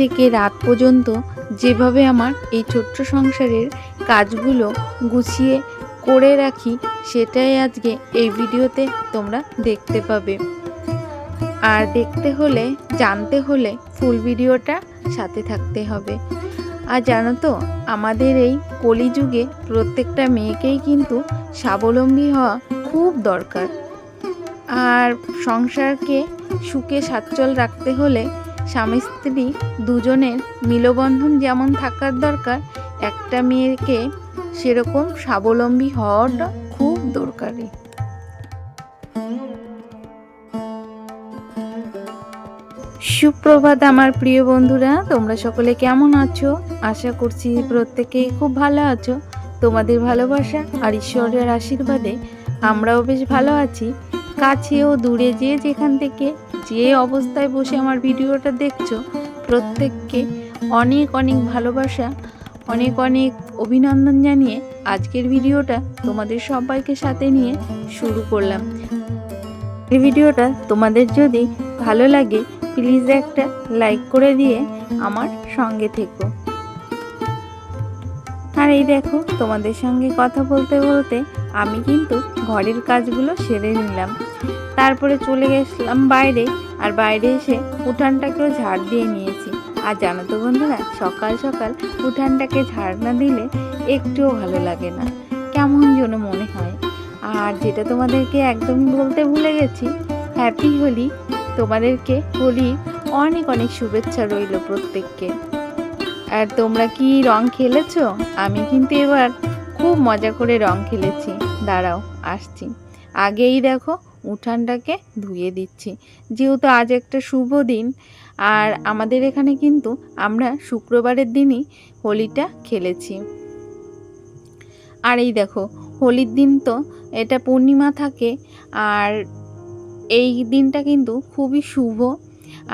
থেকে রাত পর্যন্ত যেভাবে আমার এই ছোট্ট সংসারের কাজগুলো গুছিয়ে করে রাখি, সেটাই আজকে এই ভিডিওতে তোমরা দেখতে পাবে। আর দেখতে হলে, জানতে হলে ফুল ভিডিওটা সাথে থাকতে হবে। আর জানো তো, আমাদের এই কলিযুগে প্রত্যেকটা মেয়েকেই কিন্তু স্বাবলম্বী হওয়া খুব দরকার। আর সংসারকে সুখে সচ্ছল রাখতে হলে স্বামী স্ত্রী দুজনের মিলবন্ধন যেমন থাকার দরকার, একটা মেয়েকে সেরকম স্বাবলম্বী হওয়াটা খুব দরকারি। সুপ্রভাত আমার প্রিয় বন্ধুরা, তোমরা সকলে কেমন আছো? আশা করছি প্রত্যেকেই খুব ভালো আছো। তোমাদের ভালোবাসা আর ঈশ্বরের আশীর্বাদে আমরাও বেশ ভালো আছি। কাছে ও দূরে যে যেখান থেকে যে অবস্থায় বসে আমার ভিডিওটা দেখছ, প্রত্যেককে অনেক অনেক ভালোবাসা, অনেক অনেক অভিনন্দন জানিয়ে আজকের ভিডিওটা তোমাদের সবাইকে সাথে নিয়ে শুরু করলাম। এই ভিডিওটা তোমাদের যদি ভালো লাগে প্লিজ একটা লাইক করে দিয়ে আমার সঙ্গে থেকো। আর এই দেখো, তোমাদের সঙ্গে কথা বলতে বলতে আমি কিন্তু ঘরের কাজগুলো সেরে নিলাম। তারপরে চলে গেছিলাম বাইরে, আর বাইরে এসে উঠানটাকেও ঝাড় দিয়ে নিয়েছি। আর জানো তো বন্ধুরা, সকাল সকাল উঠানটাকে ঝাড় না দিলে একটুও ভালো লাগে না। কেমন যেন মনে হয়। আর যেটা তোমাদেরকে একদমই বলতে ভুলে গেছি হ্যাপি হোলি তোমাদেরকে হোলি অনেক অনেক শুভেচ্ছা রইল প্রত্যেককে। আর তোমরা কি রং খেলেছো? আমি কিন্তু এবার খুব মজা করে রং খেলেছি। দাঁড়াও, আসছি। আগেই দেখো উঠানটাকে ধুয়ে দিচ্ছি। যেহেতু আজ একটা শুভ দিন, আর আমাদের এখানে কিন্তু আমরা শুক্রবারের দিনই হোলিটা খেলেছি। আর এই দেখো, হোলির দিন তো এটা পূর্ণিমা থাকে, আর এই দিনটা কিন্তু খুবই শুভ।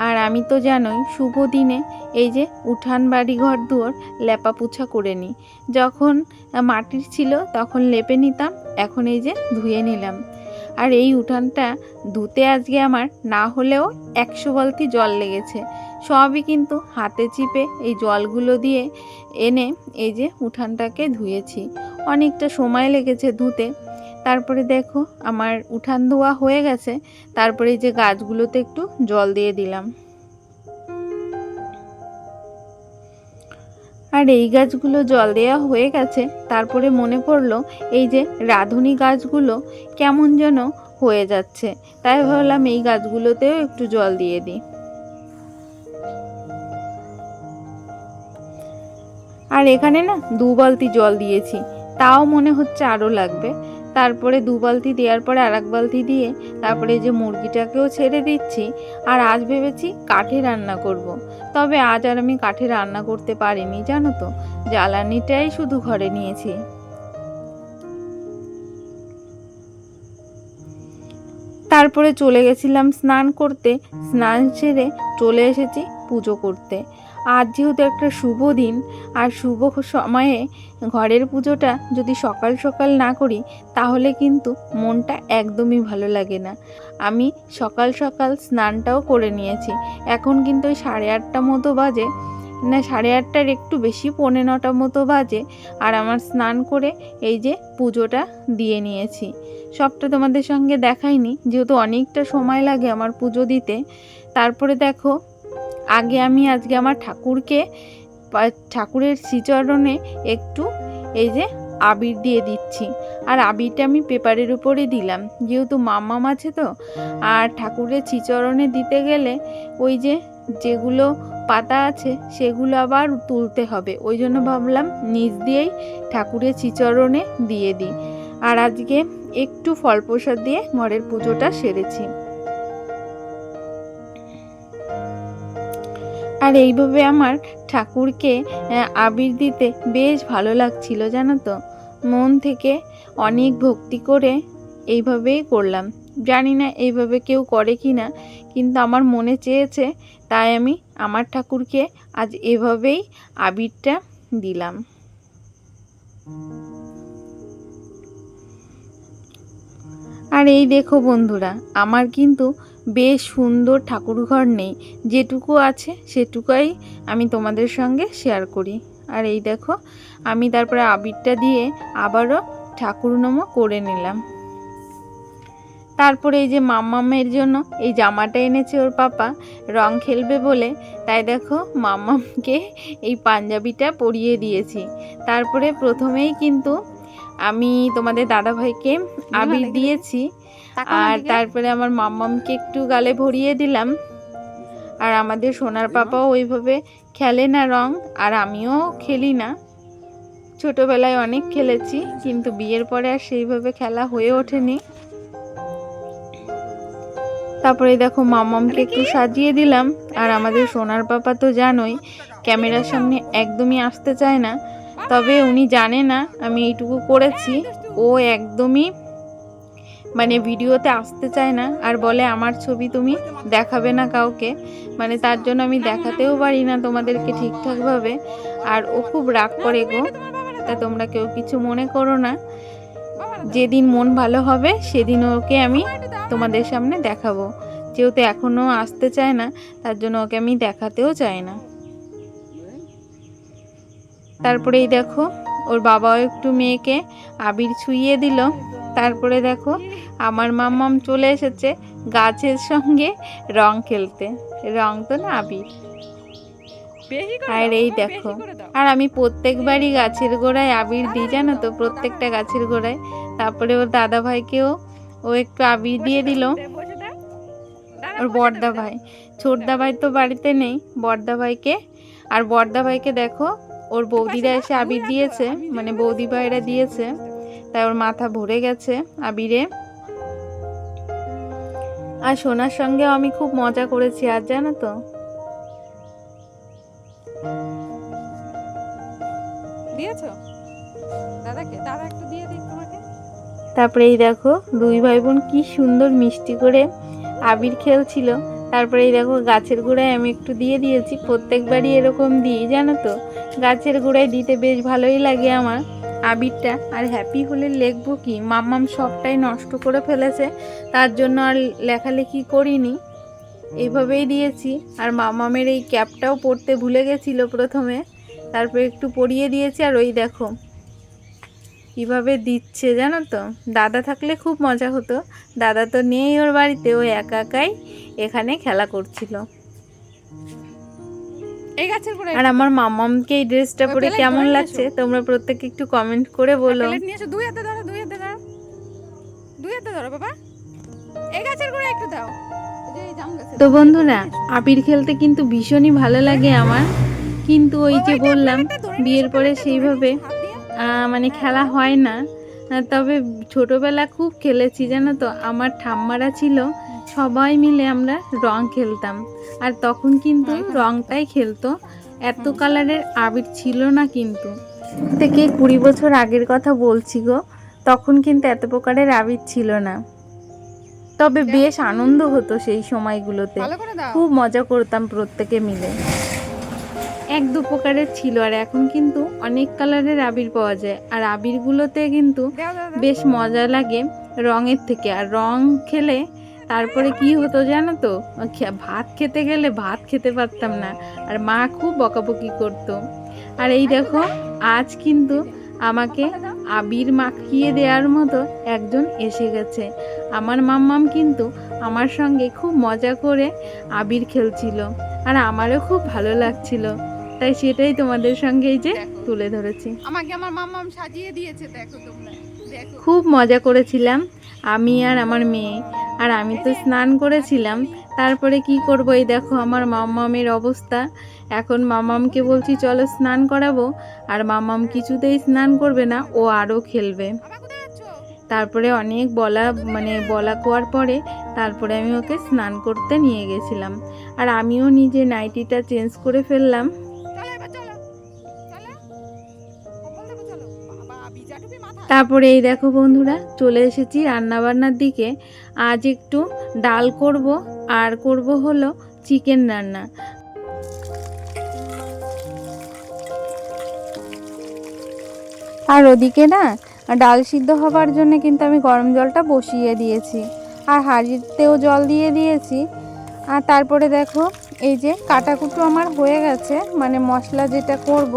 আর আমি তো জানোই, শুভ দিনে এই যে উঠান বাড়ি ঘর দুয়ার লেপা পোছা করে নিই। যখন মাটির ছিল তখন লেপে নিতাম, এখন এই যে ধুয়ে নিলাম। আর এই উঠানটা ধুতে আজকে আমার না হলেও একশো বালতি জল লেগেছে। সবই কিন্তু হাতে চিপে এই জলগুলো দিয়ে এনে এই যে উঠানটাকে ধুয়েছি। অনেকটা সময় লেগেছে ধুতে। তারপরে দেখো আমার উঠান ধোয়া হয়ে গেছে। তারপরে যে গাছগুলোতে একটু জল দিয়ে দিলাম। আর এই গাছগুলো জল দেওয়া হয়ে গেছে। তারপরে মনে পড়ল এই যে রাঁধুনি গাছগুলো কেমন যেন হয়ে যাচ্ছে। তাই ভাবলাম এই গাছগুলোতেও একটু জল দিয়ে দিই। আর এখানে না দু বালতি জল দিয়েছি। তাও মনে হচ্ছে আরও লাগবে। তারপরে দু বালতি দেওয়ার পরে আর বালতি দিয়ে তারপরে যে মুরগিটাকেও ছেড়ে দিচ্ছি। আর আজ ভেবেছি কাঠে রান্না করব। তবে আজ আর আমি কাঠে রান্না করতে পারিনি, জানো তো? জ্বালানিটাই শুধু ঘরে নিয়েছি। তারপরে চলে গেছিলাম স্নান করতে। স্নান সেরে চলে এসেছি পুজো করতে। আজ যেহেতু একটা শুভ দিন, আর শুভ সময়ে ঘরের পুজোটা যদি সকাল সকাল না করি, তাহলে কিন্তু মনটা একদমই ভালো লাগে না। আমি সকাল সকাল স্নানটাও করে নিয়েছি। এখন কিন্তু ওই সাড়ে আটটা মতো বাজে। না, সাড়ে আটটার একটু বেশি, পৌনে নটা মতো বাজে। আর আমার স্নান করে এই যে পুজোটা দিয়ে নিয়েছি। সবটা তোমাদের সঙ্গে দেখাইনি, যেহেতু অনেকটা সময় লাগে আমার পুজো দিতে। তারপরে দেখো আগে আমি আজকে আমার ঠাকুরকে ঠাকুরের শ্রীচরণে একটু এই যে আবির দিয়ে দিচ্ছি। আর আবিরটা আমি পেপারের উপরে দিলাম। যেহেতু মাম্মাম আছে তো, আর ঠাকুরের শ্রীচরণে দিতে গেলে ওই যে যেগুলো পাতা আছে, সেগুলো আবার তুলতে হবে। ওই জন্য ভাবলাম নিচ দিয়েই ঠাকুরের শ্রীচরণে দিয়ে দিই। আর আজকে একটু ফল প্রসাদ দিয়ে ঘরের পুজোটা সেরেছি। আর এইভাবে আমার ঠাকুরকে আবির দিতে বেশ ভালো লাগছিল, জানো তো? মন থেকে অনেক ভক্তি করে এইভাবেই করলাম। জানি না এইভাবে কেউ করে কি না, কিন্তু আমার মনে চেয়েছে, তাই আমি আমার ঠাকুরকে আজ এভাবেই আবিরটা দিলাম। আর এই দেখো বন্ধুরা, আমার কিন্তু বেশ সুন্দর ঠাকুরঘর নেই। যেটুকু আছে সেটুকুই আমি তোমাদের সঙ্গে শেয়ার করি। আর এই দেখো আমি তারপরে আবিরটা দিয়ে আবারও ঠাকুর নমো করে নিলাম। তারপরে এই যে মাম্মামের জন্য এই জামাটা এনেছে ওর পাপা রং খেলবে বলে। তাই দেখো মাম্মামকে এই পাঞ্জাবিটা পরিয়ে দিয়েছি। তারপরে প্রথমেই কিন্তু আমি তোমাদের দাদাভাইকে আবির দিয়েছি। আর তারপরে আমার মাম্মামকে একটু গালে ভরিয়ে দিলাম। আর আমাদের সোনার পাপাও ওইভাবে খেলে না রং আর আমিও খেলি না। ছোটবেলায় অনেক খেলেছি কিন্তু বিয়ের পরে আর সেইভাবে খেলা হয়ে ওঠেনি। তারপরে দেখো মামামকে একটু সাজিয়ে দিলাম। আর আমাদের সোনার পাপা তো জানোই ক্যামেরার সামনে একদমই আসতে চায় না। তবে উনি জানে না আমি এইটুকু করেছি। ও একদমই মানে ভিডিওতে আসতে চায় না আর বলে, আমার ছবি তুমি দেখাবে না কাউকে। মানে তার জন্য আমি দেখাতেও পারি না তোমাদেরকে ঠিকঠাকভাবে। আর ও খুব রাগ করে গো, তা তোমরা কেউ কিছু মনে করো না। যেদিন মন ভালো হবে, সেদিন ওকে আমি তোমাদের সামনে দেখাবো। যেহেতু এখনও আসতে চায় না, তার জন্য ওকে আমি দেখাতেও চাই না। তারপরেই দেখো, ওর বাবাও একটু মেয়েকে আবির ছুঁয়ে দিল। তারপরে দেখো আমার মাম্মাম চলে এসেছে গাছের সঙ্গে রং খেলতে। রং তো না আবির। আর এই দেখো আর আমি প্রত্যেকবারই গাছের গোড়ায় আবির দিই জানো তো প্রত্যেকটা গাছের গোড়ায়। তারপরে ওর দাদা ভাইকেও ও একটু আবির দিয়ে দিল। ওর বর্দা ভাই ছোটদা ভাই তো বাড়িতে নেই বর্দা ভাইকে আর বর্দা ভাইকে দেখো ওর বৌদিরা এসে আবির দিয়েছে মানে বৌদি ভাইরা দিয়েছে। তাই ওর মাথা ভরে গেছে আবিরে। আর সোনার সঙ্গেও আমি খুব মজা করেছি আর জানো তো? দিয়েছ? দাদাকে? দাদা একটু দিয়ে দিই তোমাকে। তারপরে এই দেখো দুই ভাই বোন কি সুন্দর মিষ্টি করে আবির খেলছিল। তারপরে এই দেখো গাছের গোড়ায় আমি একটু দিয়ে দিয়েছি প্রত্যেকবারই এরকম দিই জানো তো? গাছের গোড়ায় দিতে বেশ ভালোই লাগে আমার। আবিরটা আর হ্যাপি হলে লিখব কি? মাম্মাম সবটাই নষ্ট করে ফেলেছে, তার জন্য আর লেখালেখি করিনি। এইভাবেই দিয়েছি। আর মামামের এই ক্যাপটাও পরতে ভুলে গেছিল প্রথমে। তারপর একটু পরিয়ে দিয়েছি, আর ওই দেখো। কীভাবে দিচ্ছে জানো তো? দাদা থাকলে খুব মজা হতো। দাদা তো নেই ওর বাড়িতে, ও একা একাই এখানে খেলা করছিল। আর আমার মামামকে এই ড্রেসটা পরে কেমন লাগছে তোমরা প্রত্যেকে একটু কমেন্ট করে বলো। দুই হাতে ধরো দুই হাতে ধরো। দুই হাতে ধরো বাবা। এই গাছের গোড়ায় একটু দাও। তো বন্ধুরা আবির খেলতে কিন্তু ভীষণই ভালো লাগে আমার। কিন্তু ওই যে বললাম বিয়ের পরে সেইভাবে নিয়ে এসো, হাত দিয়ে। আহ, মানে খেলা হয় না। তবে ছোটবেলা খুব খেলেছি জানো তো? আমার ঠাম্মারা ছিল সবাই মিলে আমরা রং খেলতাম। আর তখন কিন্তু রংটাই খেলতো। এত কালারের আবির ছিল না কিন্তু। থেকে কুড়ি বছর আগের কথা বলছি গো তখন কিন্তু এত প্রকারের আবির ছিল না। তবে বেশ আনন্দ হতো সেই সময়গুলোতে। খুব মজা করতাম প্রত্যেকে মিলে। এক দু প্রকারের ছিল আর এখন কিন্তু অনেক কালারের আবির পাওয়া যায়। আর আবিরগুলোতে কিন্তু। বেশ মজা লাগে রঙের থেকে। আর রং খেলে তারপরে কি হতো জানো তো? ভাত খেতে গেলে ভাত খেতে পারতাম না। আর মা খুব বকাবকি করতো। আর এই দেখো আজ কিন্তু আমাকে আবির মাখিয়ে দেওয়ার মতো একজন এসে গেছে। আমার মাম্মাম কিন্তু আমার সঙ্গে খুব মজা করে আবির খেলছিল। আর আমারও খুব ভালো লাগছিল। তাই সেটাই তোমাদের সঙ্গে এই যে তুলে ধরেছি। আমাকে আমার মাম্মাম সাজিয়ে দিয়েছে দেখো তোমরা। খুব মজা করেছিলাম। আমি আর আমার মেয়ে। আর আমি তো স্নান করেছিলাম। তারপরে কি করব? এই দেখো আমার মামামের অবস্থা। এখন মামামকে বলছি, চলো স্নান করাবো। আর মামাম কিছুতেই স্নান করবে না, ও আরও খেলবে। তারপরে অনেক বলা মানে বলা কোয়ার পরে তারপরে আমি ওকে স্নান করতে নিয়ে গেছিলাম। আর আমিও নিজে নাইটিটা চেঞ্জ করে ফেললাম। তারপরে এই দেখো বন্ধুরা, চলে এসেছি রান্নাবান্নার দিকে। আজ একটু ডাল করব, আর করব হলো চিকেন রান্না। আর ওদিকে না, ডাল সিদ্ধ হবার জন্য কিন্তু আমি গরম জলটা বসিয়ে দিয়েছি। আর হাঁড়িতেও জল দিয়ে দিয়েছি। আর তারপরে দেখো, এই যে কাটাকুটো আমার হয়ে গেছে মানে মশলা যেটা করব,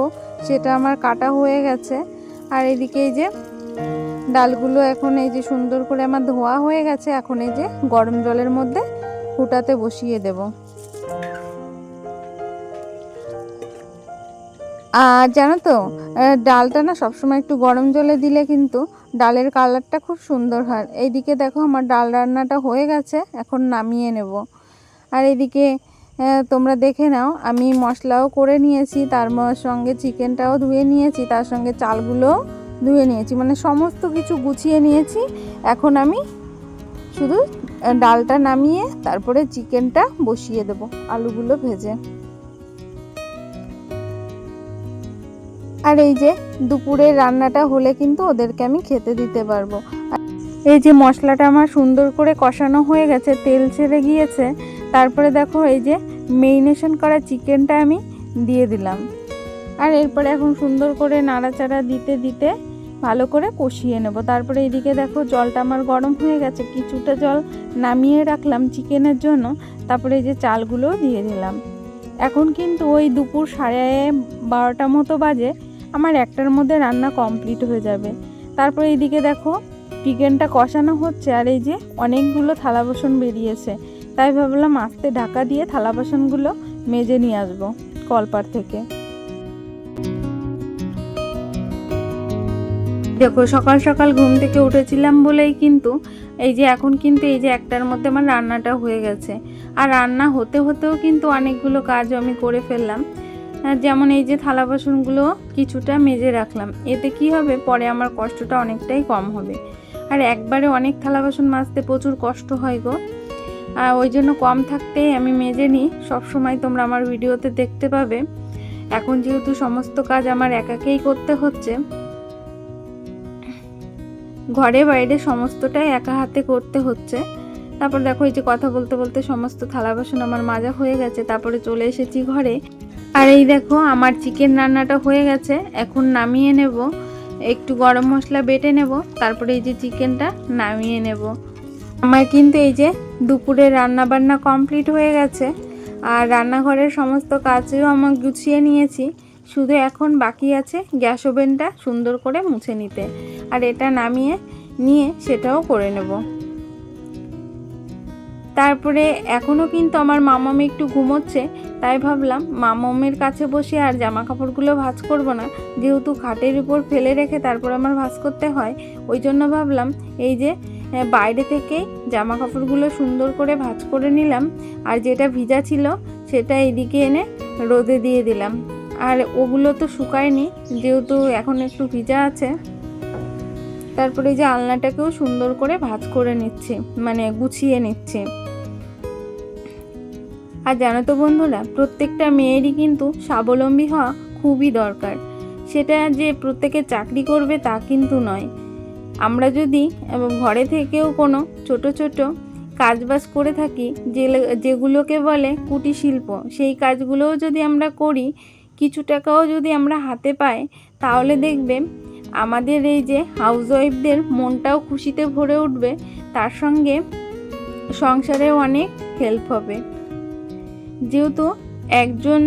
সেটা আমার কাটা হয়ে গেছে। আর এদিকে এই যে ডালগুলো এখন এই যে সুন্দর করে আমার ধোয়া হয়ে গেছে, এখন এই যে গরম জলের মধ্যে ফুটাতে বসিয়ে দেব। আর জানো তো ডালটা না সবসময় একটু গরম জলে দিলে কিন্তু ডালের কালারটা খুব সুন্দর হয়। এইদিকে দেখো আমার ডাল রান্নাটা হয়ে গেছে, এখন নামিয়ে নেব। আর এদিকে তোমরা দেখে নাও। আমি মশলাও করে নিয়েছি, তার সঙ্গে চিকেনটাও ধুয়ে নিয়েছি, তার সঙ্গে চালগুলোও ধুয়ে নিয়েছি। মানে সমস্ত কিছু গুছিয়ে নিয়েছি। এখন আমি শুধু ডালটা নামিয়ে তারপরে চিকেনটা বসিয়ে দেব, আলুগুলো ভেজে। আর এই যে দুপুরের রান্নাটা হলে কিন্তু ওদেরকে আমি খেতে দিতে পারব। এই যে মশলাটা আমার সুন্দর করে কষানো হয়ে গেছে, তেল ছেড়ে গিয়েছে তারপরে দেখো এই যে মেরিনেশন করা চিকেনটা আমি দিয়ে দিলাম। আর এরপরে এখন সুন্দর করে নাড়াচাড়া দিতে দিতে ভালো করে কষিয়ে নেব। তারপরে এদিকে দেখো জলটা আমার গরম হয়ে গেছে, কিছুটা জল নামিয়ে রাখলাম চিকেনের জন্য। তারপরে এই যে চালগুলো দিয়ে দিলাম। এখন কিন্তু ওই দুপুর সাড়ে বারোটা মতো বাজে, আমার একটার মধ্যে রান্না কমপ্লিট হয়ে যাবে। তারপরে এইদিকে দেখো চিকেনটা কষানো হচ্ছে আর এই যে অনেকগুলো থালা বাসন বেরিয়েছে। তাই ভাবলাম আস্তে ঢাকা দিয়ে থালা বাসনগুলো মেজে নিয়ে আসব কলপার থেকে। দেখো, সকাল সকাল ঘুম থেকে উঠেছিলাম বলেই কিন্তু এই যে এখন কিন্তু এই যে একটার মধ্যে আমার রান্নাটা হয়ে গেছে। আর রান্না হতে হতেও কিন্তু অনেকগুলো কাজ আমি করে ফেললাম। যেমন এই যে থালা বাসনগুলো কিছুটা মেজে রাখলাম, এতে কি হবে? পরে আমার কষ্টটা অনেকটাই কম হবে। আর একবারে অনেক থালা বাসন মাজতে প্রচুর কষ্ট হয় গো। আর ওই জন্য কম থাকতেই আমি মেজে নিই। সবসময় তোমরা আমার ভিডিওতে দেখতে পাবে। এখন যেহেতু সমস্ত কাজ আমার একাকেই করতে হচ্ছে, ঘরে বাইরে সমস্তটাই একা হাতে করতে হচ্ছে। তারপর দেখো এই যে কথা বলতে বলতে সমস্ত থালা বাসন আমার মাজা হয়ে গেছে, তারপরে চলে এসেছি ঘরে। আর এই দেখো আমার চিকেন রান্নাটা হয়ে গেছে, এখন নামিয়ে নেব। একটু গরম মশলা বেটে নেব, তারপরে এই যে চিকেনটা নামিয়ে নেব। আমার কিন্তু এই যে দুপুরে রান্না বান্না কমপ্লিট হয়ে গেছে, আর রান্নাঘরের সমস্ত কাজও আমার গুছিয়ে নিয়েছি। শুধু এখন বাকি আছে গ্যাস ওভেনটা সুন্দর করে মুছে নিতে, আর এটা নামিয়ে নিয়ে সেটাও করে নেব। তারপরে এখনও কিন্তু আমার মামামি একটু ঘুমোচ্ছে, তাই ভাবলাম মামামের কাছে বসে আর জামা কাপড়গুলো ভাঁজ করব না। যেহেতু খাটের উপর ফেলে রেখে তারপর আমার ভাঁজ করতে হয়, ওই জন্য ভাবলাম এই যে বাইরে থেকে জামা কাপড়গুলো সুন্দর করে ভাজ করে নিলাম। আর যেটা ভিজা ছিল, সেটা এদিকে এনে রোদে দিয়ে দিলাম। আর ওগুলো তো শুকায়নি, যেহেতু এখন একটু ভিজা আছে। তারপরে যে আলনাটাকেও সুন্দর করে ভাজ করে নিচ্ছি মানে গুছিয়ে নিচ্ছি। আর জানো তো বন্ধুরা, প্রত্যেকটা মেয়েরই কিন্তু স্বাবলম্বী হওয়া খুবই দরকার। সেটা যে প্রত্যেকে চাকরি করবে তা কিন্তু নয়। আমরা যদি ঘরে থেকেও কোনো ছোট ছোট কাজবাজ করে থাকি যে যেগুলোকে বলে কুটির শিল্প, সেই কাজগুলোও যদি আমরা করি, কিছু টাকাও যদি আমরা হাতে পাই, তাহলে দেখবে আমাদের এই যে হাউসওয়াইফদের মনটাও খুশিতে ভরে উঠবে, তার সঙ্গে সংসারেও অনেক হেল্প হবে। যেহেতু একজন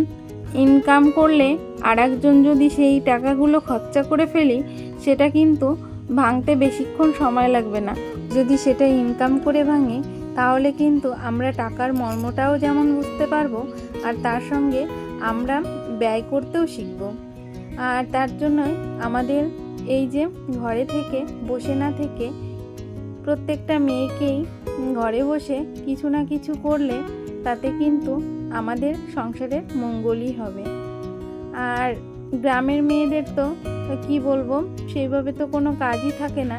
ইনকাম করলে আর একজন যদি সেই টাকাগুলো খরচা করে ফেলি, সেটা কিন্তু ভাঙতে বেশিক্ষণ সময় লাগবে না। যদি সেটা ইনকাম করে ভাঙে, তাহলে কিন্তু আমরা টাকার মর্মটাও যেমন বুঝতে পারব, আর তার সঙ্গে আমরা ব্যয় করতেও শিখব। আর তার জন্যই আমাদের এই যে ঘরে থেকে বসে না থেকে প্রত্যেকটা মেয়েকেই ঘরে বসে কিছু না কিছু করলে তাতে কিন্তু আমাদের সংসারের মঙ্গলই হবে। আর গ্রামের মেয়েদের তো কি বলব? সেইভাবে তো কোনো কাজই থাকে না।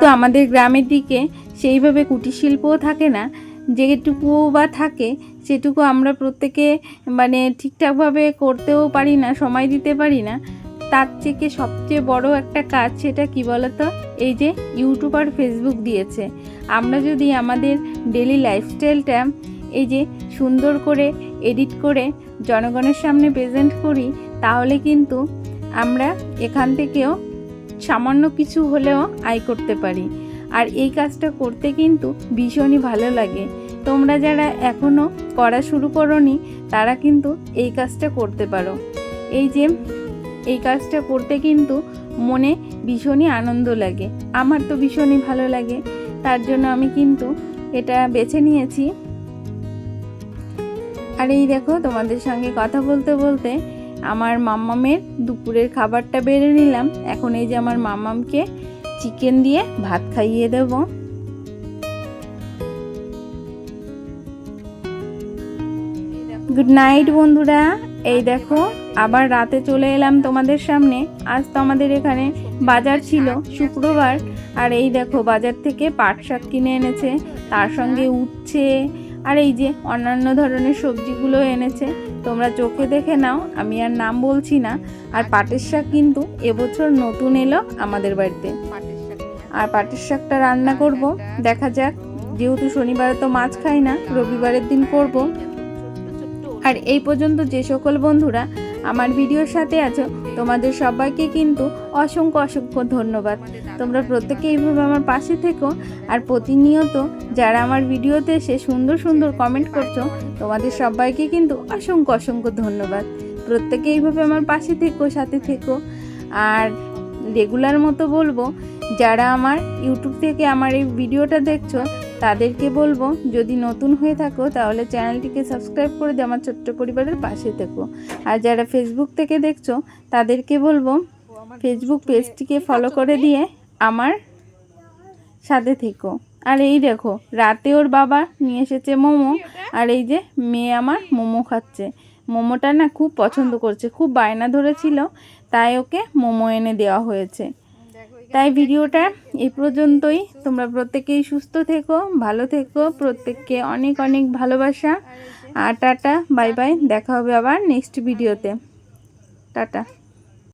তো আমাদের গ্রামের দিকে সেইভাবে কুটির শিল্পও থাকে না। যেটুকু বা থাকে সেটুকু আমরা প্রত্যেকে মানে ঠিকঠাকভাবে করতেও পারি না সময় দিতে পারি না। তার থেকে সবচেয়ে বড় একটা কাজ সেটা কি বলতো? এই যে ইউটিউব আর ফেসবুক দিয়েছে। আমরা যদি আমাদের ডেলি লাইফস্টাইলটা এই যে সুন্দর করে এডিট করে জনগণের সামনে প্রেজেন্ট করি তাহলে কিন্তু আমরা এখান থেকেও সামান্য কিছু হলেও আয় করতে পারি। আর এই কাজটা করতে কিন্তু ভীষণই ভালো লাগে। তোমরা যারা এখনও করা শুরু করনি, তারা কিন্তু এই কাজটা করতে পারো। এই যে, এই কাজটা করতে কিন্তু মনে ভীষণই আনন্দ লাগে। আমার তো ভীষণই ভালো লাগে। তার জন্য আমি কিন্তু এটা বেছে নিয়েছি। আর এই দেখো, তোমাদের সঙ্গে কথা বলতে বলতে আমার মাম্মামের দুপুরের খাবারটা বেড়ে নিলাম। এখন এই যে আমার মাম্মামকে চিকেন দিয়ে ভাত খাইয়ে দেব। গুড নাইট বন্ধুরা। এই দেখো, আবার রাতে চলে এলাম তোমাদের সামনে। আজ তো আমাদের এখানে বাজার ছিল শুক্রবার। আর এই দেখো, বাজার থেকে পাট শাক কিনে এনেছে। তার সঙ্গে উচ্ছে, আর এই যে অন্যান্য ধরনের সবজিগুলো এনেছে। তোমরা চোখে দেখে নাও, আমি আর নাম বলছি না। আর পাটের শাক কিন্তু এবছর নতুন এলো আমাদের বাড়িতে। আর পাটের শাকটা রান্না করব, দেখা যাক। যেহেতু শনিবারে তো মাছ খাই না, রবিবারের দিন করব। আর এই পর্যন্ত যে সকল বন্ধুরা আমার ভিডিওর সাথে আছো তোমাদের সবাইকে কিন্তু অসংখ্য অসংখ্য ধন্যবাদ। তোমরা প্রত্যেকে এইভাবে আমার পাশে থেকো। আর প্রতিনিয়ত যারা আমার ভিডিওতে এসে সুন্দর সুন্দর কমেন্ট করছ, তোমাদের সবাইকে কিন্তু অসংখ্য অসংখ্য ধন্যবাদ। প্রত্যেকে এইভাবে আমার পাশে থেকো, সাথে থেকো। আর রেগুলার মতো বলব, যারা আমার ইউটিউব থেকে আমার এই ভিডিওটা দেখছ তাদেরকে বলব, যদি নতুন হয়ে থাকো, তাহলে চ্যানেলটিকে সাবস্ক্রাইব করে দিয়ে আমার ছোট্ট পরিবারের পাশে থেকো। আর যারা ফেসবুক থেকে দেখছ, তাদেরকে বলব ফেসবুক পেজটিকে ফলো করে দিয়ে আমার সাথে থেকো। আর এই দেখো, রাতে ওর বাবা নিয়ে এসেছে মোমো, আর এই যে মেয়ে আমার মোমো খাচ্ছে। মোমোটা না খুব পছন্দ করছে, খুব বায়না ধরেছিল, তাই ওকে মোমো এনে দেওয়া হয়েছে। তাই ভিডিওটা এই পর্যন্তই। তোমরা প্রত্যেকেই সুস্থ থেকো, ভালো থেকো, প্রত্যেককে অনেক অনেক ভালোবাসা। আর টাটা, বাই বাই, দেখা হবে আবার নেক্সট ভিডিওতে টাটা।